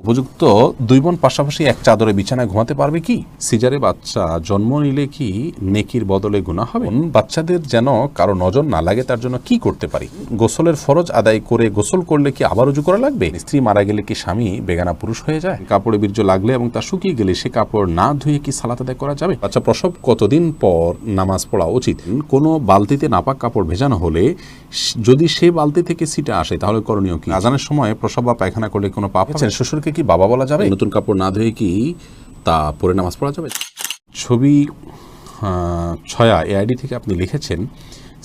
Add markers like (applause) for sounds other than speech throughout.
উপযুক্ত দুই বোন পাশাপাশি এক চাদরে বিছানায় ঘুমাতে পারবে কি? সিজারে বাচ্চা জন্ম নিলে কি নেকির বদলে গুণা হবে? বাচ্চাদের যেন কারও নজর না লাগে, তার জন্য কি করতে পারি? গোসলের ফরজ আদায় করে গোসল করলে কি আবার উজু করা লাগবে? স্ত্রী মারা গেলে কি স্বামী বেগানা পুরুষ হয়ে যায়? কাপড়ে বীর্য লাগলে এবং তা শুকিয়ে গেলে সে কাপড় না ধুয়ে কি সালাত আদায় করা যাবে? বাচ্চা প্রসব কতদিন পর নামাজ পড়া উচিত? কোনো বালতিতে নাপাক কাপড় ভেজানো হলে যদি সে বালতি থেকে সিটা আসে, তাহলে করণীয় কি? আজানের সময় প্রসব বা পায়খানা করলে কোনো পাপ আছে শ্বশুরকে কি বাবা বলা যাবে? নতুন কাপড় না ধুয়ে কি তা পরে নামাজ পড়া যাবে? ছবি ছয়া এআইডি থেকে আপনি লিখেছেন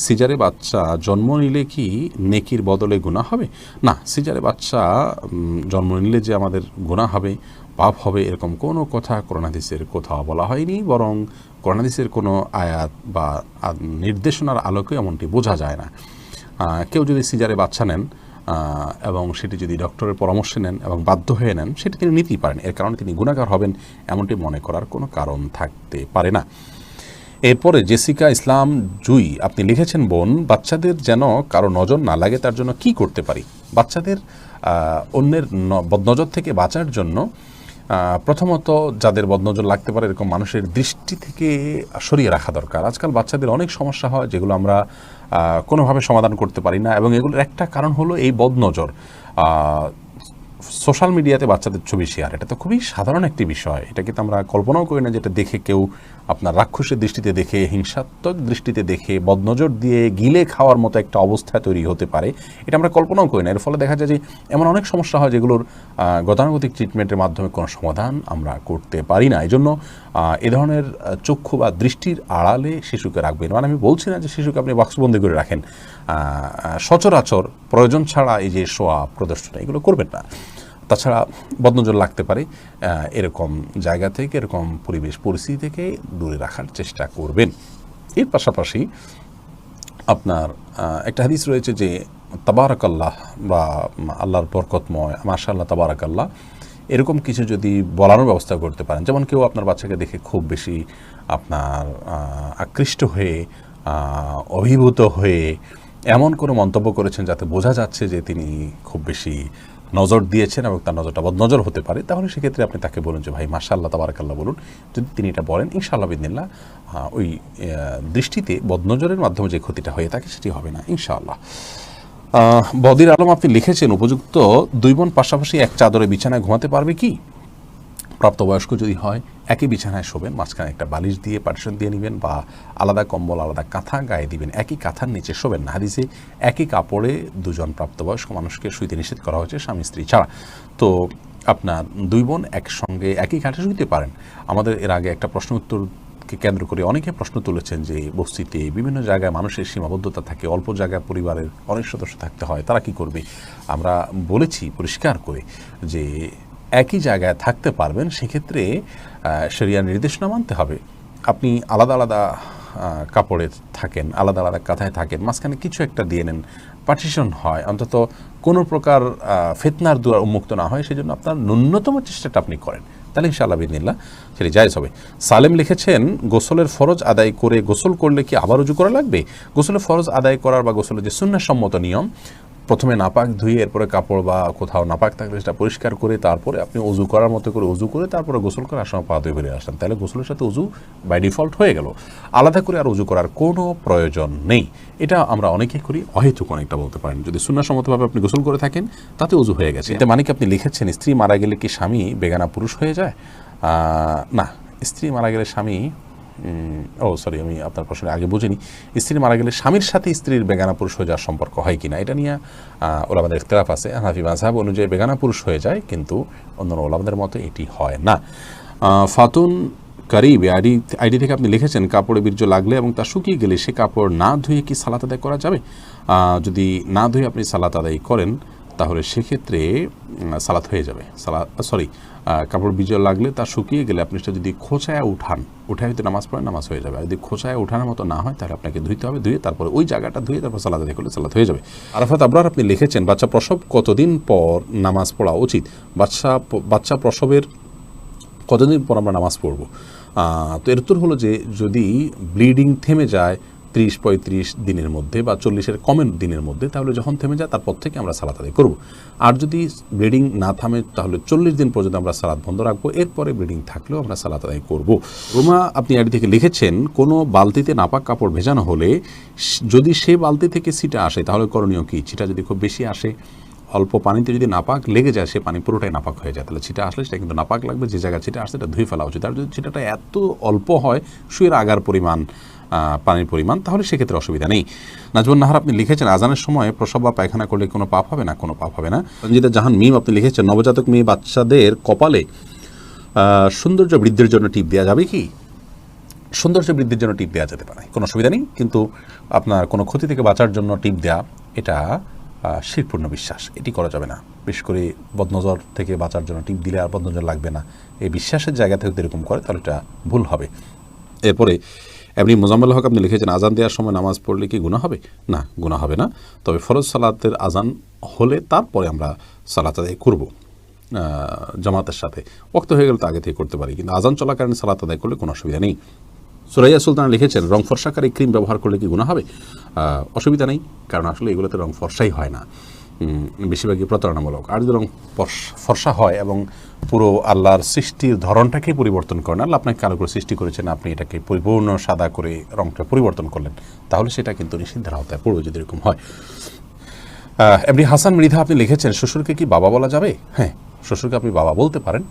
সিজারে বাচ্চা জন্ম নিলে কি নেকির বদলে গুণা হবে? না সিজারে বাচ্চা জন্ম নিলে যে আমাদের গুণা হবে পাপ হবে এরকম কোনো কথা করোনাদিসের কোথাও বলা হয়নি বরং করোনাদিসের কোনো আয়াত বা নির্দেশনার আলোকে এমনটি বোঝা যায় না। কেউ যদি সিজারে বাচ্চা নেন এবং সেটি যদি ডক্টরের পরামর্শ নেন এবং বাধ্য হয়ে নেন, সেটি তিনি নিতেই পারেন। এর কারণে তিনি গুণাগার হবেন এমনটি মনে করার কোনো কারণ থাকতে পারে না। এরপরে জেসিকা ইসলাম জুই, আপনি লিখেছেন, বোন, বাচ্চাদের যেন কারও নজর না লাগে, তার জন্য কি করতে পারি? বাচ্চাদের অন্যের বদনজর থেকে বাঁচার জন্য প্রথমত যাদের বদনজর লাগতে পারে, এরকম মানুষের দৃষ্টি থেকে সরিয়ে রাখা দরকার। আজকাল বাচ্চাদের অনেক সমস্যা হয়, যেগুলো আমরা কোনোভাবে সমাধান করতে পারি না। এবং এগুলোর একটা কারণ হলো এই বদনজর। সোশ্যাল মিডিয়াতে বাচ্চাদের ছবি শেয়ার এটা তো খুবই সাধারণ একটি বিষয়। এটাকে তো আমরা কল্পনাও করি না যেটা দেখে কেউ আপনার রাক্ষসের দৃষ্টিতে দেখে, হিংসাত্মক দৃষ্টিতে দেখে, বদনজর দিয়ে গিলে খাওয়ার মতো একটা অবস্থা তৈরি হতে পারে। এটা আমরা কল্পনাও করি না। এর ফলে দেখা যায় যে এমন অনেক সমস্যা হয় যেগুলোর গতানুগতিক ট্রিটমেন্টের মাধ্যমে কোনো সমাধান আমরা করতে পারি না। এই জন্য এ ধরনের চক্ষু বা দৃষ্টির আড়ালে শিশুকে রাখবেন। মানে আমি বলছি না যে শিশুকে আপনি বাক্সবন্দি করে রাখেন। সচরাচর প্রয়োজন ছাড়া এই যে শোয়া, প্রদর্শন, এগুলো করবেন না। তাছাড়া বদনজর লাগতে পারে। এরকম জায়গা থেকে, এরকম পরিবেশ, পরিস্থিতি থেকে দূরে রাখার চেষ্টা করবেন। এর পাশাপাশি আপনার একটা হাদিস রয়েছে যে, তাবারাকাল্লাহ বা আল্লাহর বরকতময় মাশাল্লাহ তাবারাকাল্লাহ এরকম কিছু যদি বলানোর ব্যবস্থা করতে পারেন, যেমন কেউ আপনার বাচ্চাকে দেখে খুব বেশি আপনার আকৃষ্ট হয়ে অভিভূত হয়ে এমন কোনো মন্তব্য করেছেন যাতে বোঝা যাচ্ছে যে তিনি খুব বেশি নজর দিয়েছেন এবং তার নজরটা বদনজর হতে পারে, তাহলে সেক্ষেত্রে আপনি তাকে বলুন যে, ভাই মাশাল্লাহ তাবারাকাল্লাহ বলুন। যদি তিনি এটা বলেন, ইনশাআল্লাহ বিদিল্লা ওই দৃষ্টিতে বদনজরের মাধ্যমে যে ক্ষতিটা হয়ে থাকে সেটি হবে না, ইনশাআল্লাহ। বদির আলম, আপনি লিখেছেন, উপযুক্ত দুই বোন পাশাপাশি এক চাদরে বিছানায় ঘুমাতে পারবে কি? প্রাপ্তবয়স্ক যদি হয়, একই বিছানায় শোবেন, মাঝখানে একটা বালিশ দিয়ে পার্টিশন দিয়ে নেবেন বা আলাদা কম্বল, আলাদা কাঁথা গায়ে দিবেন। একই কাঁথার নিচে শোবেন না। হাদিসে একই কাপড়ে দুজন প্রাপ্তবয়স্ক মানুষকে শুইতে নিষেধ করা হয়েছে, স্বামী স্ত্রী ছাড়া। তো আপনার দুই বোন একসঙ্গে একই খাটে শুইতে পারেন? আমাদের এর আগে একটা প্রশ্ন উত্তর কে কেন্দ্র করে অনেকে প্রশ্ন তুলেছেন যে বস্তিতে বিভিন্ন জায়গায় মানুষের সীমাবদ্ধতা থাকে, অল্প জায়গায় পরিবারের অনেক সদস্য থাকতে হয়, তারা কি করবে? আমরা বলেছি পরিষ্কার করে যে একই জায়গায় থাকতে পারবেন, সেক্ষেত্রে সেরিয়া নির্দেশনা মানতে হবে। আপনি আলাদা আলাদা কাপড়ে থাকেন, আলাদা আলাদা কাঁথায় থাকেন, মাঝখানে কিছু একটা দিয়ে নেন, পার্টিশন হয়, অন্তত কোনো প্রকার ফেতনার দুয়ার উন্মুক্ত না হয়, সেজন্য আপনার ন্যূনতম চেষ্টাটা আপনি করেন। তাহলে ইনশাআল্লাহ বিদিনিল্লাহ সেটি জায়জ হবে। সালেম লিখেছেন, গোসলের ফরজ আদায় করে গোসল করলে কি আবার উজু করা লাগবে? গোসলের ফরজ আদায় করার বা গোসলের যে সুন্নাসম্মত নিয়ম প্রথমে নাপাক ধুয়ে এরপরে কাপড় বা কোথাও নাপাক থাকলে সেটা পরিষ্কার করে তারপরে আপনি উজু করার মতো করে উজু করে তারপরে গোসল করার সময় পা ধুয়ে বেরিয়ে আসেন তাহলে গোসলের সাথে উজু বাই ডিফল্ট হয়ে গেল। আলাদা করে আর উজু করার কোনো প্রয়োজন নেই। এটা আমরা অনেকেই করি অহেতুক অনেকটা বলতে পারেন। যদি সুন্নাসম্মতভাবে আপনি গোসল করে থাকেন তাতে উজু হয়ে গেছে। এতে মানে কি আপনি লিখেছেন স্ত্রী মারা গেলে কি স্বামী বেগানা পুরুষ হয়ে যায়? না স্ত্রী মারা গেলে স্বামী ও সরি আমি আপনার প্রশ্নে আগে বুঝিনি। স্ত্রী মারা গেলে স্বামীর সাথে স্ত্রীর বেগানা পুরুষ হয়ে যাওয়ার সম্পর্ক হয় কিনা? এটা নিয়ে ওলামাদের ইখতলাফ আছে। হানাফি মাঝহাব অনুযায়ী বেগানা পুরুষ হয়ে যায়, কিন্তু অন্য ওলামাদের মতো এটি হয় না। ফাতুন করিব আইডি আইডি থেকে আপনি লিখেছেন, কাপড়ে বীর্য লাগলে এবং তা শুকিয়ে গেলে সে কাপড় না ধুয়ে কি সালাত আদায় করা যাবে? যদি না ধুয়ে আপনি সালাত আদায় করেন তাহলে সেক্ষেত্রে সালাত হয়ে যাবে। সালাত সরি কাপড় বিজয় লাগলে তা শুকিয়ে গেলে আপনি সেটা যদি খোঁচায় উঠান, উঠায় হয়তো নামাজ পড়েন, নামাজ হয়ে যাবে। যদি খোঁচায় উঠানোর মতো না হয়, তাহলে আপনাকে ধুইতে হবে, ধুয়ে তারপরে ওই জায়গাটা ধুয়ে তারপর সালাদ করলে সালাত হয়ে যাবে। আরাফাত, আবরার আপনি লিখেছেন, বাচ্চা প্রসব কতদিন পর নামাজ পড়া উচিত? বাচ্চা বাচ্চা প্রসবের কতদিন পর আমরা নামাজ পড়ব? তো এর উত্তর হলো যে, যদি ব্লিডিং থেমে যায় ত্রিশ পঁয়ত্রিশ দিনের মধ্যে বা চল্লিশের কমের দিনের মধ্যে তাহলে যখন থেমে যায়, তারপর থেকে আমরা সালাদ আদায় করব। আর যদি ব্লিডিং না থামে, তাহলে চল্লিশ দিন পর্যন্ত আমরা সালাদ বন্ধ রাখব। এরপরে ব্লিডিং থাকলেও আমরা সালাদ আদায় করব। রোমা, আপনি আইডি থেকে লিখেছেন, কোনো বালতিতে নাপাক কাপড় ভেজানো হলে যদি সে বালতি থেকে সিটা আসে, তাহলে করণীয় কি? ছিটা যদি খুব বেশি আসে অল্প পানিতে যদি নাপাক, লেগে যায়, সে পানি পুরোটাই নাপাক হয়ে যায়। তাহলে ছিটা আসলে সেটা কিন্তু নাপাক লাগবে, যে জায়গায় ছিটা আসছে এটা ধুয়ে ফেলা উচিত। আর যদি ছিটাটা এত অল্প হয়, শুয়ের আগার পরিমাণ পানির পরিমাণ, তাহলে সেক্ষেত্রে অসুবিধা নেই। নাজমুল নাহার আপনি লিখেছেন, আজানের সময় প্রসব বা পায়খানা করলে কোনো পাপ হবে না? কোনো পাপ হবে না। রঞ্জিতা জাহান মিম আপনি লিখেছেন, নবজাতক মেয়ে বাচ্চাদের কপালে সৌন্দর্য বৃদ্ধির জন্য টিপ দেওয়া যাবে কি? সৌন্দর্য বৃদ্ধির জন্য টিপ দেওয়া যেতে পারে, কোনো অসুবিধা নেই। কিন্তু আপনার কোনো ক্ষতি থেকে বাঁচার জন্য টিপ দেওয়া এটা শিরপূর্ণ বিশ্বাস। এটি করা যাবে না। বিশেষ করে বদনজর থেকে বাঁচার জন্য টিপ দিলে আর বদনজর লাগবে না। এই বিশ্বাসের জায়গা থেকে এরকম করে, তাহলে এটা ভুল হবে। এরপরে, এমনি মোজাম্মেল হক আপনি লিখেছেন, আজান দেওয়ার সময় নামাজ পড়লে কি গুণা হবে? না গুণা হবে না। তবে ফরজ সালাতের আজান হলে তারপরে আমরা সালাত আদায় করব জামাতের সাথে। ওক্ত হয়ে গেলে তো আগে থেকে করতে পারি। কিন্তু আজান চলাকালীন সালাত আদায় করলে কোনো অসুবিধা নেই। সুরাইয়া সুলতান লিখেছেন, রং ফর্সাকারী ক্রিম ব্যবহার করলে কি গুণা হবে? অসুবিধা নেই, কারণ আসলে এগুলোতে রং ফর্সাই হয় না। বেশিরভাগই প্রতারণামূলক। আর যদি রং ফর্স- হয় এবং পুরো আল্লাহর সৃষ্টির ধরনটাকে পরিবর্তন করেন, আল্লাহ আপনাকে কালো করে সৃষ্টি করেছেন, আপনি এটাকে পরিপূর্ণ সাদা করে রংটা পরিবর্তন করলেন, তাহলে সেটা কিন্তু নিষিদ্ধের আওতায় পড়বে যদি এরকম হয়। এমনি হাসান মৃধা আপনি লিখেছেন, শ্বশুরকে কি বাবা বলা যাবে? হ্যাঁ শ্বশুরকে আপনি বাবা বলতে পারেন।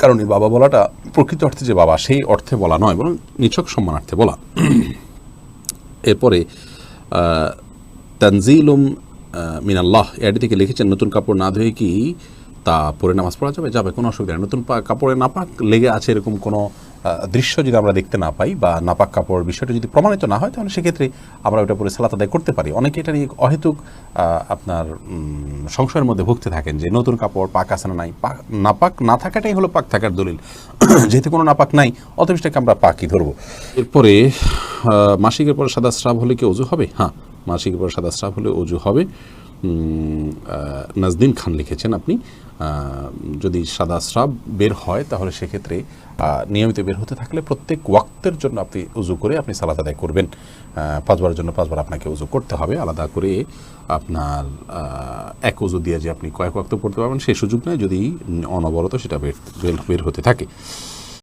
কারণ বাবা বলাটা প্রকৃত অর্থে যে বাবা, সেই অর্থে বলা নয়, বরং নিছক সম্মানার্থে বলা। এরপরে তানজিলুম মিনাল্লাহ এটি থেকে লিখেছেন, নতুন কাপড় না ধুয়ে কি তা পরে নামাজ পড়া যাবে? যাবে, কোনো অসুবিধা নেই। নতুন কাপড়ে না পাক লেগে আছে এরকম কোনো দৃশ্য যদি আমরা দেখতে না পাই বা নাপাক কাপড় বিষয়টা যদি প্রমাণিত না হয়, তাহলে সেক্ষেত্রে আমরা ওটা পরে সালাত আদায় করতে পারি। অনেকে এটা নিয়ে অহেতুক আপনার সংশয়ের মধ্যে ভুগতে থাকেন যে নতুন কাপড় পাক আছে না নাই? পাক, নাপাক না থাকাটাই হলো পাক থাকার দলিল। (clears throat) যেহেতু কোনো নাপাক নাই, অতএব সেটাকে আমরা পাকই ধরবো। এরপরে মাসিকের পর সাদা স্রাব হলে কি অজু হবে? হ্যাঁ মাসিকের পর সাদা স্রাব হলে অজু হবে। নাজদিন খান লিখেছেন আপনি যদি সাদা স্রাব বের হয়, তাহলে সেক্ষেত্রে নিয়মিত বের হতে থাকলে প্রত্যেক ওয়াক্তের জন্য আপনি উজু করে আপনি সালাত আদায় করবেন। পাঁচবারের জন্য পাঁচবার আপনাকে উজু করতে হবে। আলাদা করে আপনার এক উজু দিয়ে যে আপনি কয়েক ওয়াক্ত পড়তে পারবেন সেই সুযোগ নেই যদি অনবরত সেটা বের- বের হতে থাকে।